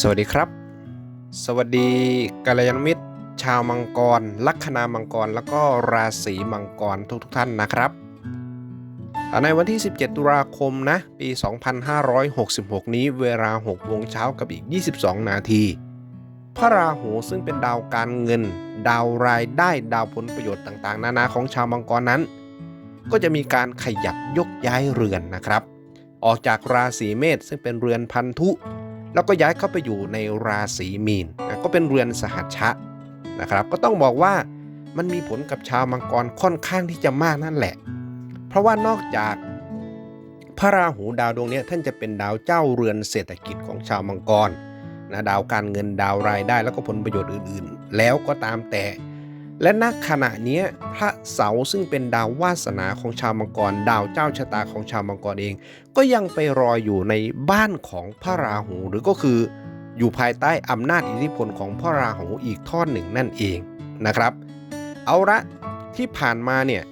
สวัสดีครับ สวัสดีกัลยาณมิตร ชาวมังกร ลัคนามังกร แล้วก็ราศีมังกรทุกทท่านนะครับ ในวันที่ 17 ตุลาคมนะ ปี 2566 นี้เวลา6โมงเช้ากับอีก 22 นาที พระราหูซึ่งเป็นดาวการเงิน ดาวรายได้ดาวผลประโยชน์ต่างๆ นานาของชาวมังกรนั้น ก็จะมีการขยับยกย้ายเรือนนะครับ ออกจากราศีเมษซึ่งเป็นเรือนพันธุ แล้วก็ย้ายเข้าไปอยู่ในราศีมีนนะก็เป็นเรือนสหัชชะนะครับก็ต้องบอกว่ามันมีผลกับชาวมังกรค่อนข้างที่จะมากนั่นแหละ เพราะว่านอกจากพระราหูดาวดวงนี้ท่านจะเป็นดาวเจ้าเรือนเศรษฐกิจของชาวมังกรนะดาวการเงินดาวรายได้แล้วก็ผลประโยชน์อื่นๆ แล้วก็ตามแต่ และณขณะนี้พระเสาซึ่งเป็นดาววาสนาของชาวมังกร ดาวเจ้าชะตาของชาวมังกรเอง ก็ยังไปรออยู่ในบ้านของพระราหู หรือก็คืออยู่ภายใต้อำนาจอิทธิพลของพระราหูอีกทอดหนึ่งนั่นเองนะครับ เอาละที่ผ่านมาเนี่ย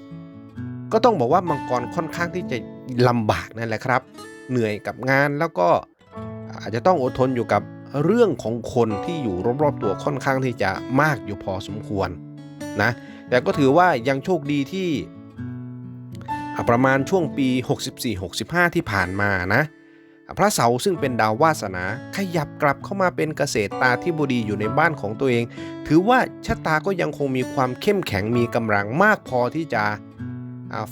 ก็ต้องบอกว่ามังกรค่อนข้างที่จะลำบากนั่นแหละครับ เหนื่อยกับงานแล้วก็อาจจะต้องอดทนอยู่กับเรื่องของคนที่อยู่รอบๆตัวค่อนข้างที่จะมากอยู่พอสมควร นะแต่ก็ถือว่ายังโชคดีที่ประมาณช่วงปี 64-65 ที่ผ่านมานะพระเสาซึ่งเป็นดาววาสนาขยับกลับเข้ามาเป็นเกษตรตาธิบดีอยู่ในบ้านของตัวเอง ถือว่าชะตาก็ยังคงมีความเข้มแข็งมีกำลังมากพอที่จะ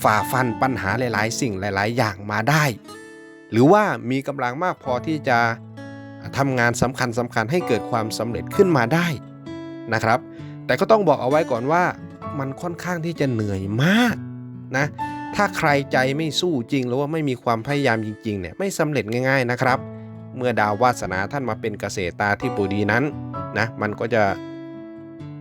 ฝ่าฟันปัญหาหลาย ๆ สิ่งหลาย ๆ อย่างมาได้ หรือว่ามีกำลังมากพอที่จะทำงานสำคัญสำคัญให้เกิดความสำเร็จขึ้นมาได้นะครับ แต่ก็ต้องบอกเอาไว้ก่อนว่ามันค่อนข้างที่จะเหนื่อยมากนะถ้าใครใจไม่สู้จริงหรือว่าไม่มีความพยายามจริงๆเนี่ยไม่สำเร็จง่ายๆนะครับ เมื่อดาววาสนาท่านมาเป็นเกษตรตาที่บุดีนั้นนะมันก็จะ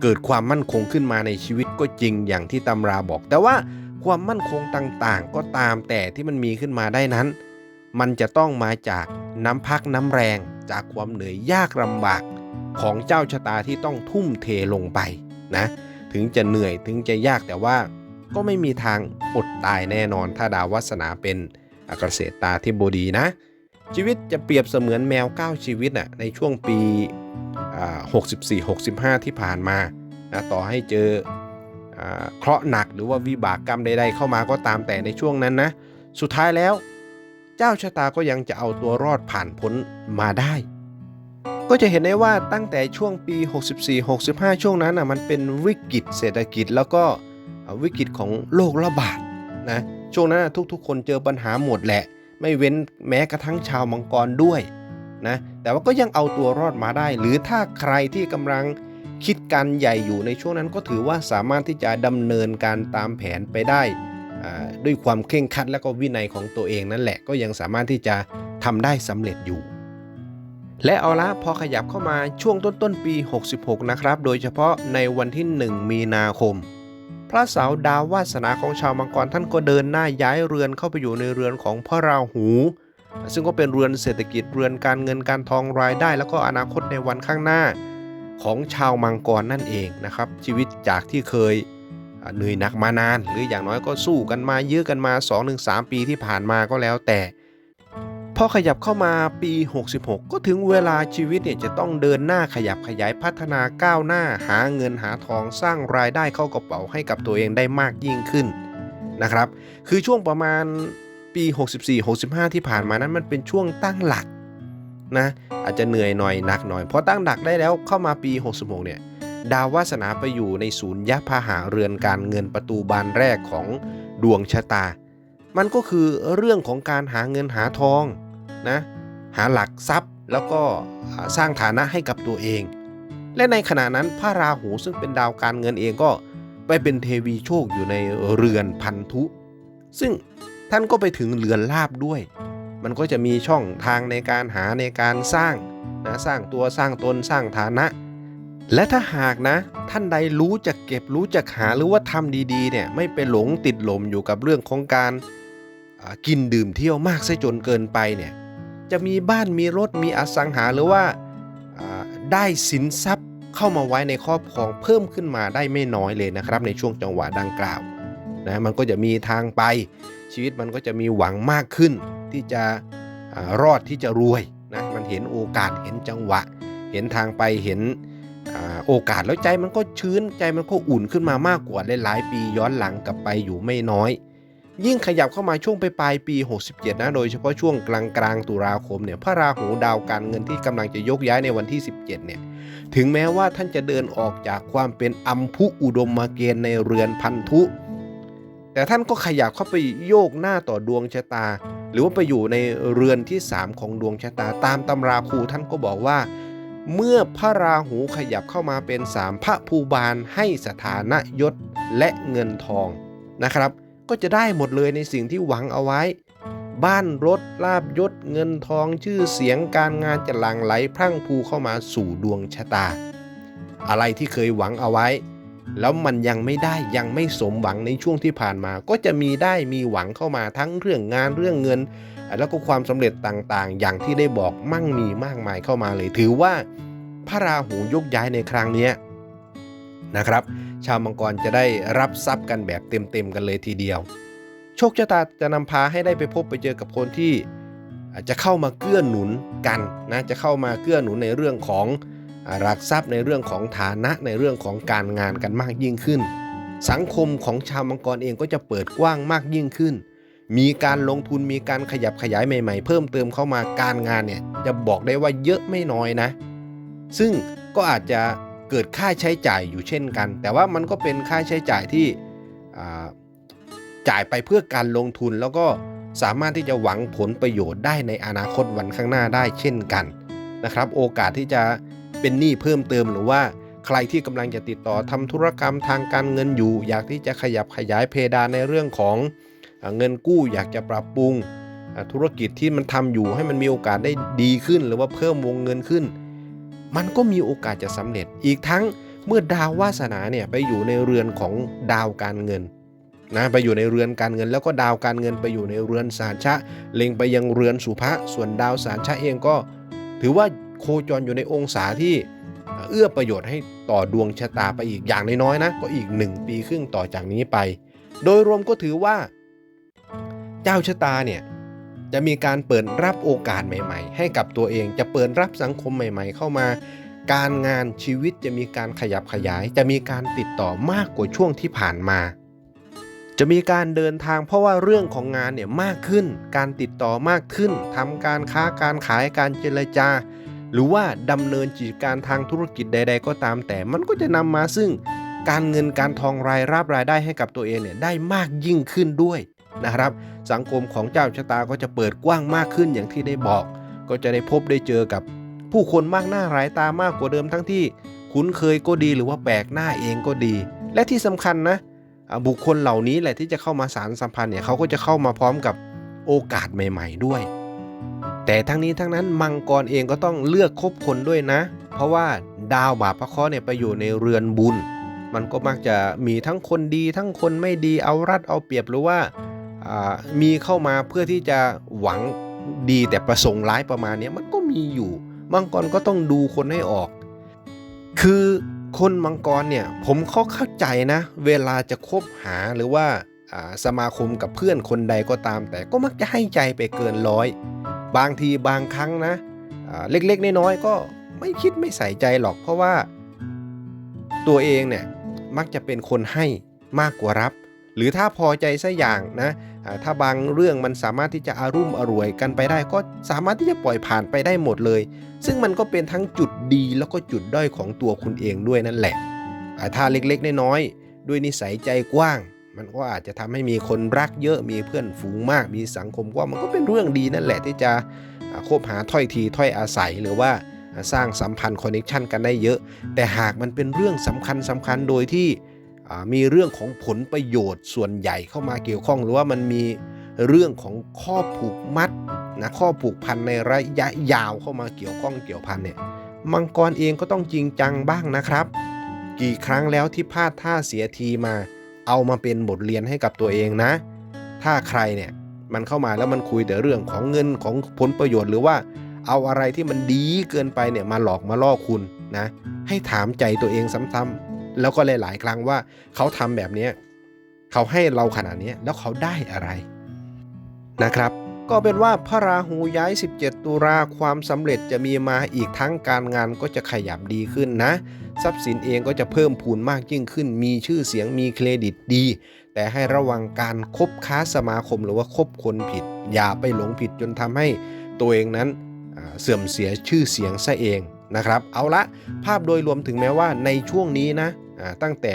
เกิดความมั่นคงขึ้นมาในชีวิตก็จริงอย่างที่ตำราบอก แต่ว่าความมั่นคงต่างๆ ก็ตามแต่ที่มันมีขึ้นมาได้นั้น มันจะต้องมาจากน้ำพักน้ำแรงจากความเหนื่อยยากลำบากของเจ้าชะตาที่ต้องทุ่มเทลงไป นะ ถึงจะเหนื่อยถึงจะยากแต่ว่าก็ไม่มีทางอดตายแน่นอน ถ้าดาววัสนาเป็นเกษตรตาที่บดีนะ ชีวิตจะเปรียบเสมือนแมว 9 ชีวิตน่ะในช่วงปี 64-65 ที่ผ่านมานะต่อให้เจอเคราะห์หนักหรือว่าวิบากกรรมใดๆเข้ามาก็ตามแต่ในช่วงนั้นนะ สุดท้ายแล้ว เจ้าชะตาก็ยังจะเอาตัวรอดผ่านพ้นมาได้ ก็จะเห็นได้ว่าตั้งแต่ช่วงปี 64-65 ช่วงนั้นนะมันเป็นวิกฤตเศรษฐกิจแล้วก็วิกฤตของโรคระบาดนะช่วงนั้นทุกๆ คนเจอปัญหาหมดแหละ ไม่เว้นแม้กระทั่งชาวมังกรด้วยนะแต่ว่าก็ยังเอาตัวรอดมาได้ หรือถ้าใครที่กำลังคิดการใหญ่อยู่ในช่วงนั้นก็ถือว่าสามารถที่จะดำเนินการตามแผนไปได้ ด้วยความเคร่งครัดและก็วินัยของตัวเองนั่นแหละก็ยังสามารถที่จะทำได้สำเร็จอยู่ และเอาละพอขยับเข้ามาช่วงต้นต้นปี 66 นะครับ โดยเฉพาะในวันที่ 1 มีนาคม พระเสาดาววาสนาของชาวมังกรท่านก็เดินหน้าย้ายเรือนเข้าไปอยู่ในเรือนของพระราหู ซึ่งก็เป็นเรือนเศรษฐกิจเรือนการเงินการทองรายได้ แล้วก็อนาคตในวันข้างหน้า ของชาวมังกรนั่นเองนะครับ ชีวิตจากที่เคยเหนื่อยหนักมานาน หรืออย่างน้อยก็สู้กันมายื้อกันมา 2-3 ปีที่ผ่านมาก็แล้วแต่ อขยับเข้ามาปี 66 ก็ถึงเวลาชีวิตเนี่ยจะต้องเดินหน้าขยับขยายพัฒนาก้าวหน้าหาเงินหาทองสร้างรายได้เข้ากระเป๋าให้กับตัวเองได้มากยิ่งขึ้นนะครับ คือช่วงประมาณปี 64-65 ที่ผ่านมานั้นมันเป็นช่วงตั้งหลักนะอาจจะเหนื่อยหน่อยหนักหน่อยพอตั้งหลักได้แล้วเข้ามาปี 66 เนี่ยดาววาสนาไปอยู่ในศูนย์ยะพาหาเรือนการเงินประตูบานแรกของดวงชะตา มันก็คือเรื่องของการหาเงินหาทอง นะหาหลักทรัพย์แล้วก็สร้างฐานะให้กับตัวเอง และในขณะนั้นพระราหูซึ่งเป็นดาวการเงินเองก็ไปเป็นเทวีโชคอยู่ในเรือนพันธุ ซึ่งท่านก็ไปถึงเรือนลาบด้วย มันก็จะมีช่องทางในการหาในการสร้างนะสร้างตัวสร้างตนสร้างฐานะ และถ้าหากนะ ท่านใดรู้จักเก็บรู้จักหาหรือว่าทำดีๆเนี่ยไม่ไปหลงติดหลมอยู่กับเรื่องของการกินดื่มเที่ยวมากซะจนเกินไปเนี่ย จะมีบ้านมีรถมีอสังหาหรือว่าได้สินทรัพย์เข้ามาไว้ในครอบครองเพิ่มขึ้นมาได้ไม่น้อยเลยนะครับ ในช่วงจังหวะดังกล่าวนะมันก็จะมีทางไป ชีวิตมันก็จะมีหวังมากขึ้น ที่จะรอดที่จะรวยนะมันเห็นโอกาสเห็นจังหวะ เห็นทางไปเห็นอโอกาสแล้วใจมันก็ชื้นใจมันก็อุ่นขึ้นมามากกว่าหลายๆปีย้อนหลังกลับไปอยู่ไม่น้อย ยิ่งขยับเข้ามาช่วงไปปลายปี 67 นะ โดยเฉพาะช่วงกลางกลางตุลาคมเนี่ยพระราหูดาวการเงินที่กำลังจะยกย้ายในวันที่ 17 เนี่ย ถึงแม้ว่าท่านจะเดินออกจากความเป็นอัมพุอุดมมาเกณฑ์ในเรือนพันธุ แต่ท่านก็ขยับเข้าไปโยกหน้าต่อดวงชะตา หรือว่าไปอยู่ในเรือนที่ 3 ของดวงชะตา ตามตำราครูท่านก็บอกว่า เมื่อพระราหูขยับเข้ามาเป็นสามพระภูบาลให้สถานะยศและเงินทองนะครับ ก็จะได้หมดเลยในสิ่งที่หวังเอาไว้ บ้านรถลาบยศเงินทองชื่อเสียงการงานจะหลั่งไหลพรั่งพรูเข้ามาสู่ดวงชะตา อะไรที่เคยหวังเอาไว้ แล้วมันยังไม่ได้ยังไม่สมหวังในช่วงที่ผ่านมา ก็จะมีได้มีหวังเข้ามาทั้งเรื่องงานเรื่องเงิน แล้วก็ความสำเร็จต่างๆ อย่างที่ได้บอกมั่งมีมากมายเข้ามาเลยถือว่าพระราหูยกย้ายในครั้งนี้นะครับ ชาวมังกรจะได้รับทรัพย์กันแบบเต็มๆกันเลยทีเดียว โชคชะตาจะนำพาให้ได้ไปพบไปเจอกับคนที่อาจจะเข้ามาเกื้อหนุนกันนะจะเข้ามาเกื้อหนุนในเรื่องของรักทรัพย์ในเรื่องของฐานะในเรื่องของการงานกันมากยิ่งขึ้น สังคมของชาวมังกรเองก็จะเปิดกว้างมากยิ่งขึ้น มีการลงทุนมีการขยับขยายใหม่ ๆ เพิ่มเติมเข้ามาการงานเนี่ยจะบอกได้ว่าเยอะไม่น้อยนะ ซึ่งก็อาจจะ เกิดค่าใช้จ่ายอยู่เช่นกัน แต่ว่ามันก็เป็นค่าใช้จ่ายที่จ่ายไปเพื่อการลงทุนแล้วก็สามารถที่จะหวังผลประโยชน์ได้ในอนาคตวันข้างหน้าได้เช่นกันนะครับ โอกาสที่จะเป็นหนี้เพิ่มเติมหรือว่าใครที่กำลังจะติดต่อทำธุรกรรมทางการเงินอยู่ อยากที่จะขยับขยายเพดานในเรื่องของเงินกู้อยากจะปรับปรุงธุรกิจที่มันทำอยู่ให้มันมีโอกาสได้ดีขึ้น หรือว่าเพิ่มวงเงินขึ้น มันก็มีโอกาสจะสำเร็จ อีกทั้งเมื่อดาววาสนาเนี่ยไปอยู่ในเรือนของดาวการเงินนะไปอยู่ในเรือนการเงิน แล้วก็ดาวการเงินไปอยู่ในเรือนสารชะ เล็งไปยังเรือนสุภะส่วนดาวสารชะเองก็ ถือว่าโคจรอยู่ในองศาที่เอื้อประโยชน์ให้ต่อดวงชะตาไปอีกอย่างน้อยๆนะ ก็อีก 1 ปีครึ่งต่อจากนี้ไป โดยรวมก็ถือว่า เจ้าชะตาเนี่ย จะมีการเปิดรับโอกาสใหม่ ๆ ให้กับตัวเอง จะเปิดรับสังคมใหม่ ๆ เข้ามา การงานชีวิตจะมีการขยับขยาย จะมีการติดต่อมากกว่าช่วงที่ผ่านมา จะมีการเดินทางเพราะว่าเรื่องของงานเนี่ยมากขึ้น การติดต่อมากขึ้นทำการค้าการขายการเจรจา หรือว่าดำเนินกิจการทางธุรกิจใด ๆ ก็ตาม แต่มันก็จะนำมาซึ่ง การเงินการทองรายรับรายได้ให้กับตัวเองเนี่ยได้มากยิ่งขึ้นด้วย นะครับ สังคมของเจ้าชะตาก็จะเปิดกว้างมากขึ้นอย่างที่ได้บอก ก็จะได้พบได้เจอกับผู้คนมากหน้าหลายตามากกว่าเดิมทั้งที่ คุ้นเคยก็ดีหรือว่าแปลกหน้าเองก็ดี และที่สำคัญนะบุคคลเหล่านี้แหละที่จะเข้ามาสารสัมพันธ์เนี่ยเขาก็จะเข้ามาพร้อมกับโอกาสใหม่ ๆด้วย แต่ทั้งนี้ทั้งนั้นมังกรเองก็ต้องเลือกคบคนด้วยนะ เพราะว่าดาวบาปพระเคราะห์เนี่ยไปอยู่ในเรือนบุญ มันก็มักจะมีทั้งคนดีทั้งคนไม่ดีเอารัดเอาเปรียบหรือว่า มีเข้ามาเพื่อที่จะหวังดีแต่ประสงค์ร้ายประมาณนี้มันก็มีอยู่มังกรก็ต้องดูคนให้ออก คือคนมังกรเนี่ยผมเขาเข้าใจนะ เวลาจะคบหาหรือว่าสมาคมกับเพื่อนคนใดก็ตาม แต่ก็มักจะให้ใจไปเกินร้อย บางทีบางครั้งนะเล็กๆน้อยๆก็ไม่คิดไม่ใส่ใจหรอก เพราะว่าตัวเองเนี่ยมักจะเป็นคนให้มากกว่ารับ หรือถ้าพอใจสักอย่างนะถ้าบางเรื่องมันสามารถที่จะอารุ่มอร่วยกันไปได้ ก็สามารถที่จะปล่อยผ่านไปได้หมดเลย ซึ่งมันก็เป็นทั้งจุดดีแล้วก็จุดด้อยของตัวคุณเองด้วยนั่นแหละถ้าเล็กๆน้อยๆด้วยนิสัยใจกว้าง มันก็อาจจะทำให้มีคนรักเยอะมีเพื่อนฝูงมาก มีสังคมกว้างมันก็เป็นเรื่องดีนั่นแหละที่จะคบหาถ้อยทีถ้อยอาศัยหรือว่าสร้างสัมพันธ์คอนเนคชันกันได้เยอะ แต่หากมันเป็นเรื่องสำคัญสำคัญโดยที่ มีเรื่องของผลประโยชน์ส่วนใหญ่เข้ามาเกี่ยวข้องหรือว่ามันมีเรื่องของข้อผูกมัดนะข้อผูกพันในระยะยาวเข้ามาเกี่ยวข้องเกี่ยวพันเนี่ยมังกรเองก็ต้องจริงจังบ้างนะครับ กี่ครั้งแล้วที่พลาดท่าเสียทีมา เอามาเป็นบทเรียนให้กับตัวเองนะ ถ้าใครเนี่ยมันเข้ามาแล้วมันคุยแต่เรื่องของเงินของผลประโยชน์หรือว่าเอาอะไรที่มันดีเกินไปเนี่ยมาหลอกมาล่อคุณนะ ให้ถามใจตัวเองซ้ำๆ แล้วก็หลาย ๆ ครั้งว่าเขาทำแบบเนี้ยเขาให้เราขนาดนี้แล้วเขาได้อะไรนะครับ ก็เป็นว่าพระราหูย้าย 17 ตุลาความสำเร็จจะมีมาอีกทั้งการงานก็จะขยับดีขึ้นนะ ทรัพย์สินเองก็จะเพิ่มพูนมากยิ่งขึ้น มีชื่อเสียงมีเครดิตดี แต่ให้ระวังการคบค้าสมาคมหรือว่าคบคนผิด อย่าไปหลงผิดจนทำให้ตัวเองนั้นเสื่อมเสียชื่อเสียงซะเองนะครับ เอาละภาพโดยรวมถึงแม้ว่าในช่วงนี้นะ ตั้งแต่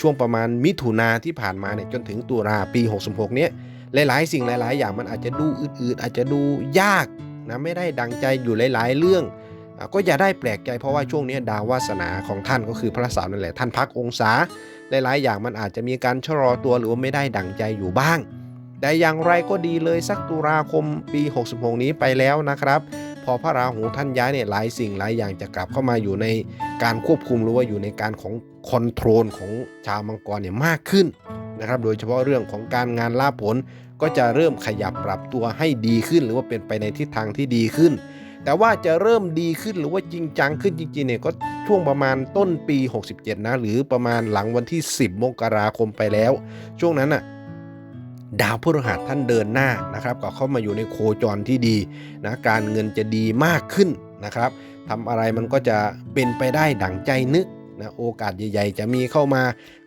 ช่วงประมาณมิถุนาที่ผ่านมาเนี่ยจนถึงตุลาปี 66 เนี้ยหลายๆ สิ่งหลาย ๆ อย่างมันอาจจะดูอืดๆอาจจะดูยากนะไม่ได้ดังใจอยู่หลาย ๆ เรื่อง ก็อย่าได้แปลกใจเพราะว่าช่วงนี้ดาววาสนาของท่านก็คือพระสาร์นั่นแหละท่านพักองศาหลายๆ อย่างมันอาจจะมีการชะลอตัวหรือว่าไม่ได้ดังใจอยู่บ้าง แต่อย่างไรก็ดีเลยสักตุลาคมปี 66 นี้ไปแล้วนะครับ พอพระราหูท่านย้ายเนี่ยหลายสิ่งหลายอย่างจะกลับเข้ามาอยู่ในการควบคุมหรือว่าอยู่ในการของคอนโทรลของชาวมังกรเนี่ยมากขึ้นนะครับ โดยเฉพาะเรื่องของการงานลาผลก็จะเริ่มขยับปรับตัวให้ดีขึ้น หรือว่าเป็นไปในทิศทางที่ดีขึ้น แต่ว่าจะเริ่มดีขึ้นหรือว่าจริงจังขึ้นจริงๆเนี่ยก็ช่วงประมาณต้นปี 67 นะ หรือประมาณหลังวันที่ 10 มกราคมไปแล้ว ช่วงนั้นน่ะ ดาวพฤหัสท่านเดินหน้านะครับ ก็เข้ามาอยู่ในโคจรที่ดีนะการเงินจะดีมากขึ้นนะครับทำอะไรมันก็จะเป็นไปได้ดั่งใจนึกนะโอกาสใหญ่ ๆ จะมีเข้ามา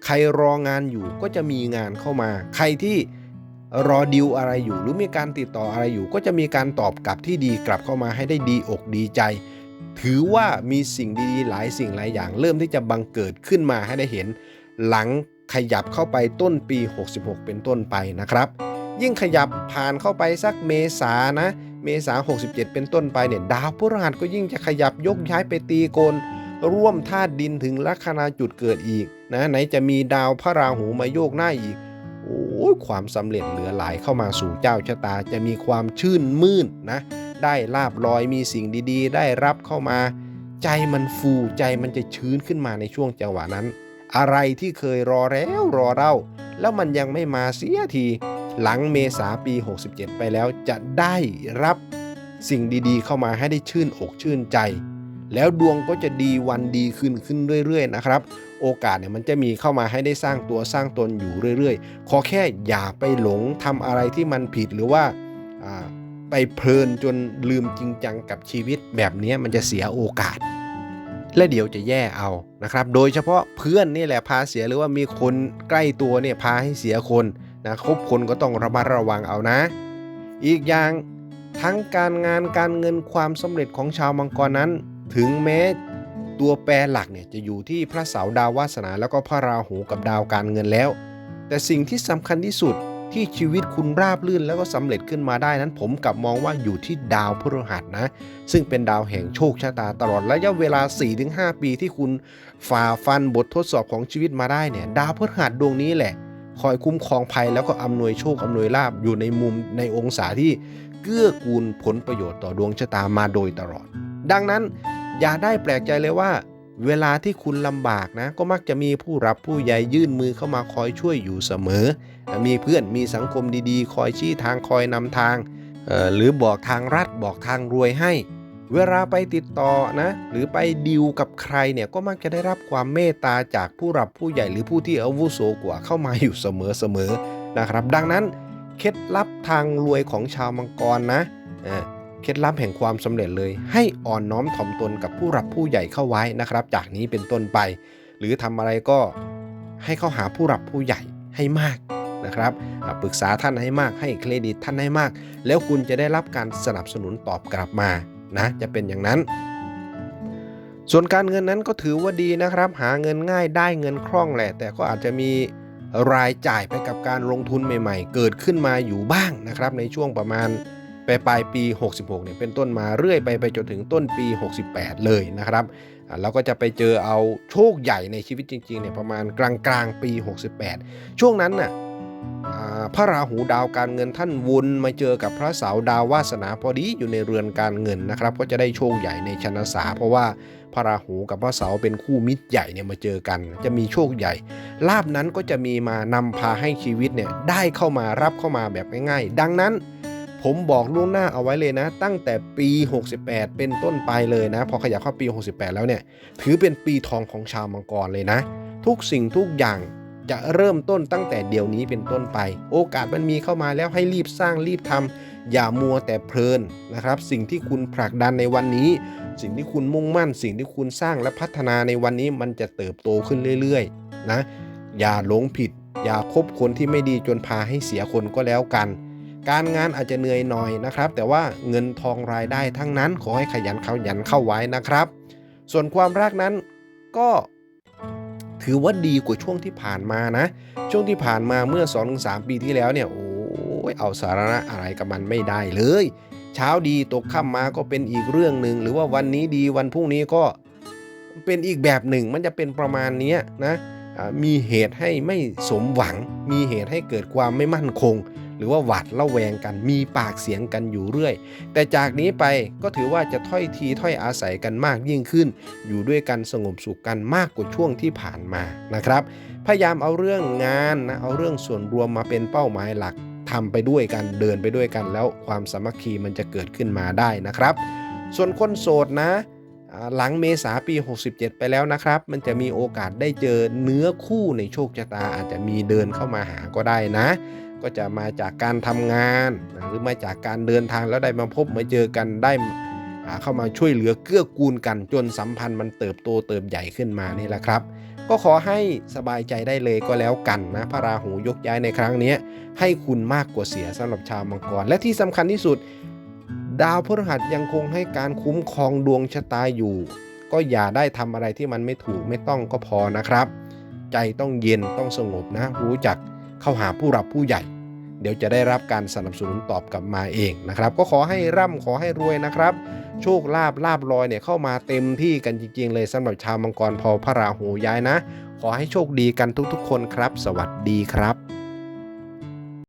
ใครรองานอยู่ก็จะมีงานเข้ามา ใครที่รอดิวอะไรอยู่ หรือมีการติดต่ออะไรอยู่ ก็จะมีการตอบกลับที่ดีกลับเข้ามาให้ได้ดีอกดีใจ ถือว่ามีสิ่งดีๆ หลายสิ่งหลายอย่าง เริ่มที่จะบังเกิดขึ้นมาให้ได้เห็นหลัง ขยับเข้าไปต้นปี 66 เป็นต้นไปนะครับ ยิ่งขยับผ่านเข้าไปสักเมษานะ เมษา 67 เป็นต้นไปเนี่ยดาวพฤหัสก็ยิ่งจะขยับยกย้ายไปตีโกนร่วมธาตุดินถึงลัคนาจุดเกิดอีกนะไหนจะมีดาวพระราหูมาโยกหน้าอีกโอ้ยความสำเร็จเหลือหลายเข้ามาสู่เจ้าชะตาจะมีความชื่นมื่นนะ ได้ลาบลอยมีสิ่งดีๆ ได้รับเข้ามา ใจมันฟูใจมันจะชื้นขึ้นมาในช่วงจังหวะนั้น อะไรที่เคยรอแล้วรอเล่า แล้วมันยังไม่มาเสียที หลังเมษาปี 67 ไปแล้วจะได้รับสิ่งดีๆ เข้ามาให้ได้ชื่นอกชื่นใจ แล้วดวงก็จะดีวันดีขึ้นขึ้นเรื่อยๆนะครับ โอกาสเนี่ยมันจะมีเข้ามาให้ได้สร้างตัวสร้างตนอยู่เรื่อยๆ ขอแค่อย่าไปหลงทำอะไรที่มันผิดหรือว่าไปเพลินจนลืมจริงจังกับชีวิตแบบนี้มันจะเสียโอกาส และเดี๋ยวจะแย่เอานะครับ โดยเฉพาะเพื่อนนี่แหละพาเสียหรือว่ามีคนใกล้ตัวเนี่ยพาให้เสียคนนะคบคนก็ต้องระมัดระวังเอานะ อีกอย่างทั้งการงานการเงินความสำเร็จของชาวมังกรนั้น ถึงแม้ตัวแปรหลักเนี่ยจะอยู่ที่พระเสาร์ดาววาสนาแล้วก็พระราหูกับดาวการเงินแล้ว แต่สิ่งที่สำคัญที่สุด ที่ชีวิตคุณราบรื่นแล้วก็สำเร็จขึ้นมาได้นั้น ผมกลับมองว่าอยู่ที่ดาวพฤหัสนะ ซึ่งเป็นดาวแห่งโชคชะตาตลอดระยะเวลา 4-5 ปีที่คุณฝ่าฟันบททดสอบของชีวิตมาได้เนี่ยดาวพฤหัสดวงนี้แหละ คอยคุ้มครองภัยแล้วก็อำนวยโชคอำนวยลาบอยู่ในมุมในองศาที่เกื้อกูลผลประโยชน์ต่อดวงชะตามาโดยตลอด ดังนั้นอย่าได้แปลกใจเลยว่าเวลาที่คุณลำบากนะ ก็มักจะมีผู้รับผู้ใหญ่ยื่นมือเข้ามาคอยช่วยอยู่เสมอ มีเพื่อนมีสังคมดีๆ คอยชี้ทางคอยนำทาง หรือบอกทางรัดบอกทางรวยให้ เวลาไปติดต่อนะ หรือไปดิวกับใครเนี่ยก็มักจะได้รับความเมตตาจากผู้รับผู้ใหญ่หรือผู้ที่อาวุโสกว่าเข้ามาอยู่เสมอๆนะครับ ดังนั้นเคล็ดลับทางรวยของชาวมังกรนะเอ่อเคล็ดลับแห่งความสำเร็จเลย ให้อ่อนน้อมถ่อมตนกับผู้รับผู้ใหญ่เข้าไว้นะครับ จากนี้เป็นต้นไป หรือทำอะไรก็ให้เข้าหาผู้รับผู้ใหญ่ให้มาก นะครับปรึกษาท่านให้มากให้เครดิตท่านให้มาก แล้วคุณจะได้รับการสนับสนุนตอบกลับมานะจะเป็นอย่างนั้น ส่วนการเงินนั้นก็ถือว่าดีนะครับ หาเงินง่ายได้เงินคล่องแหละ แต่ก็อาจจะมีรายจ่ายไปกับการลงทุนใหม่ๆ เกิดขึ้นมาอยู่บ้างนะครับ ในช่วงประมาณปลายปลายปี 66เนี่ยเป็นต้นมาเรื่อยไปไปจนถึงต้นปี 68 เลยนะครับอะแล้วก็จะไปเจอเอาโชคใหญ่ในชีวิตจริงๆเนี่ยประมาณกลางกลางปี 68 ช่วงนั้นน่ะ พระราหูดาวการเงินท่านวนมาเจอกับพระเสาดาววาสนาพอดีอยู่ในเรือนการเงินนะครับ ก็จะได้โชคใหญ่ในชนะสาเพราะว่าพระราหูกับพระเสาเป็นคู่มิตรใหญ่เนี่ยมาเจอกัน จะมีโชคใหญ่ลาบนั้นก็จะมีมานำพาให้ชีวิตเนี่ยได้เข้ามารับเข้ามาแบบง่ายๆ ดังนั้น ผมบอกล่วงหน้าเอาไว้เลยนะ ตั้งแต่ปี 68 เป็นต้นไปเลยนะ พอขยับเข้าปี 68 แล้วเนี่ยถือเป็นปีทองของชาวมังกรเลยนะ ทุกสิ่งทุกอย่าง จะเริ่มต้นตั้งแต่เดี๋ยวนี้เป็นต้นไป โอกาสมันมีเข้ามาแล้วให้รีบสร้างรีบทำอย่ามัวแต่เพลินนะครับ สิ่งที่คุณผลักดันในวันนี้ สิ่งที่คุณมุ่งมั่น สิ่งที่คุณสร้างและพัฒนาในวันนี้มันจะเติบโตขึ้นเรื่อยๆนะอย่าหลงผิด อย่าคบคนที่ไม่ดีจนพาให้เสียคนก็แล้วกัน การงานอาจจะเหนื่อยหน่อยนะครับ แต่ว่าเงินทองรายได้ทั้งนั้นขอให้ขยันเขายันเข้าไว้นะครับ ส่วนความรักนั้นก็ ถือว่าดีกว่าช่วงที่ผ่านมานะ ช่วงที่ผ่านมาเมื่อ 2-3 ปีที่แล้วเนี่ยโอ้ยเอาสาระอะไรกับมันไม่ได้เลย เช้าดีตกค่ำมาก็เป็นอีกเรื่องหนึ่งหรือว่าวันนี้ดีวันพรุ่งนี้ก็เป็นอีกแบบหนึ่งมันจะเป็นประมาณนี้นะมีเหตุให้ไม่สมหวัง มีเหตุให้เกิดความไม่มั่นคง หรือว่าหวาดระแวงกัน มีปากเสียงกันอยู่เรื่อย แต่จากนี้ไปก็ถือว่าจะถ้อยทีถ้อยอาศัยกันมากยิ่งขึ้น อยู่ด้วยกันสงบสุขกันมากกว่าช่วงที่ผ่านมานะครับ พยายามเอาเรื่องงานนะเอาเรื่องส่วนรวมมาเป็นเป้าหมายหลักทำไปด้วยกันเดินไปด้วยกัน แล้วความสามัคคีมันจะเกิดขึ้นมาได้นะครับ ส่วนคนโสดนะหลังเมษาปี 67 ไปแล้วนะครับ มันจะมีโอกาสได้เจอเนื้อคู่ในโชคชะตาอาจจะมีเดินเข้ามาหาก็ได้นะ ก็จะมาจากการทำงาน หรือมาจากการเดินทางแล้วได้มาพบมาเจอกันได้เข้ามาช่วยเหลือเกื้อกูลกันจนสัมพันธ์มันเติบโตเติบใหญ่ขึ้นมานี่แหละครับ ก็ขอให้สบายใจได้เลยก็แล้วกันนะพระราหูยกย้ายในครั้งนี้ให้คุณมากกว่าเสียสำหรับชาวมังกรและที่สำคัญที่สุด ดาวพฤหัสยังคงให้การคุ้มครองดวงชะตาอยู่ ก็อย่าได้ทำอะไรที่มันไม่ถูกไม่ต้องก็พอนะครับ ใจต้องเย็นต้องสงบนะ รู้จักเข้าหาผู้รับผู้ใหญ่ เดี๋ยวจะได้รับการสนับสนุนตอบกลับมาเองนะครับ ก็ขอให้ร่ำขอให้รวยนะครับ โชคลาภลาบลอยเนี่ยเข้ามาเต็มที่กันจริง ๆ เลยสำหรับชาวมังกรพอพระราหูย้ายนะ ขอให้โชคดีกันทุกๆ คนครับ สวัสดีครับ